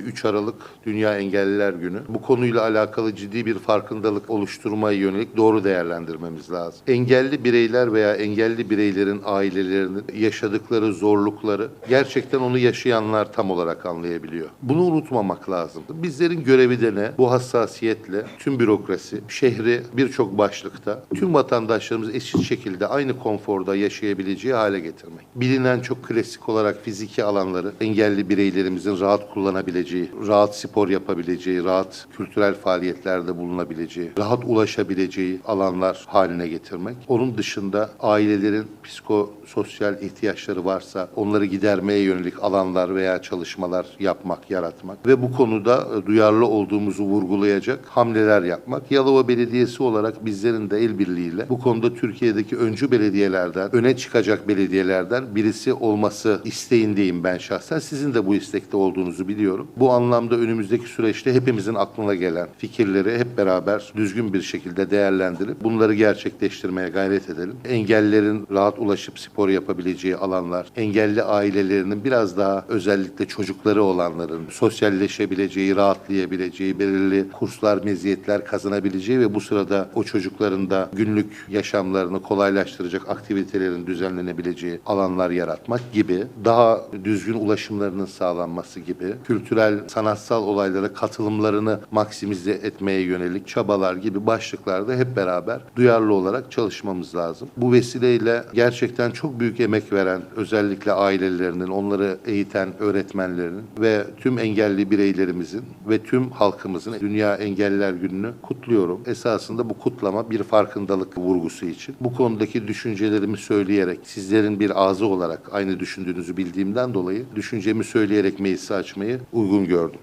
3 Aralık Dünya Engelliler Günü. Bu konuyla alakalı ciddi bir farkındalık oluşturmaya yönelik doğru değerlendirmemiz lazım. Engelli bireyler veya engelli bireylerin ailelerinin yaşadıkları zorlukları gerçekten onu yaşayanlar tam olarak anlayabiliyor. Bunu unutmamak lazım. Bizlerin görevi de ne? Bu hassasiyetle tüm bürokrasi, şehri birçok başlıkta tüm vatandaşlarımız eşit şekilde aynı konforda yaşayabileceği hale getirmek. Bilinen çok klasik olarak fiziki alanları engelli bireylerimizin rahat kullanabileceği, rahat spor yapabileceği, rahat kültürel faaliyetlerde bulunabileceği, rahat ulaşabileceği alanlar haline getirmek. Onun dışında ailelerin psikososyal ihtiyaçları varsa onları gidermeye yönelik alanlar veya çalışmalar yapmak, yaratmak ve bu konuda e, duyarlı olduğumuzu vurgulayacak hamleler yapmak. Yalova Belediyesi olarak bizlerin de el birliğiyle bu konuda Türkiye'deki öncü belediyelerden, öne çıkacak belediyelerden birisi olması isteğindeyim ben şahsen. Sizin de bu istekte olduğunuzu biliyorum. Bu anlamda önümüzdeki süreçte hepimizin aklına gelen fikirleri hep beraber düzgün bir şekilde değerlendirip bunları gerçekleştirmeye gayret edelim. Engellilerin rahat ulaşıp spor yapabileceği alanlar, engelli ailelerinin biraz daha özellikle çocukları olanların sosyalleşebileceği, rahatlayabileceği, belirli kurslar, meziyetler kazanabileceği ve bu sırada o çocukların da günlük yaşamlarını kolaylaştıracak aktivitelerin düzenlenebileceği alanlar yaratmak gibi, daha düzgün ulaşımlarının sağlanması gibi, kültürel, sanatsal olaylara katılımlarını maksimize etmeye yönelik çabalar gibi başlıklarda hep beraber duyarlı olarak çalışmamız lazım. Bu vesileyle gerçekten çok büyük emek veren özellikle ailelerinin, onları eğiten öğretmenlerinin ve tüm engelli bireylerimizin ve tüm halkımızın Dünya Engelliler Günü'nü kutluyorum. Esasında bu kutlama bir farkındalık vurgusu için. Bu konudaki düşüncelerimi söyleyerek, sizlerin bir ağzı olarak aynı düşündüğünüzü bildiğimden dolayı düşüncemi söyleyerek meclisi açmayı uygun gördüm.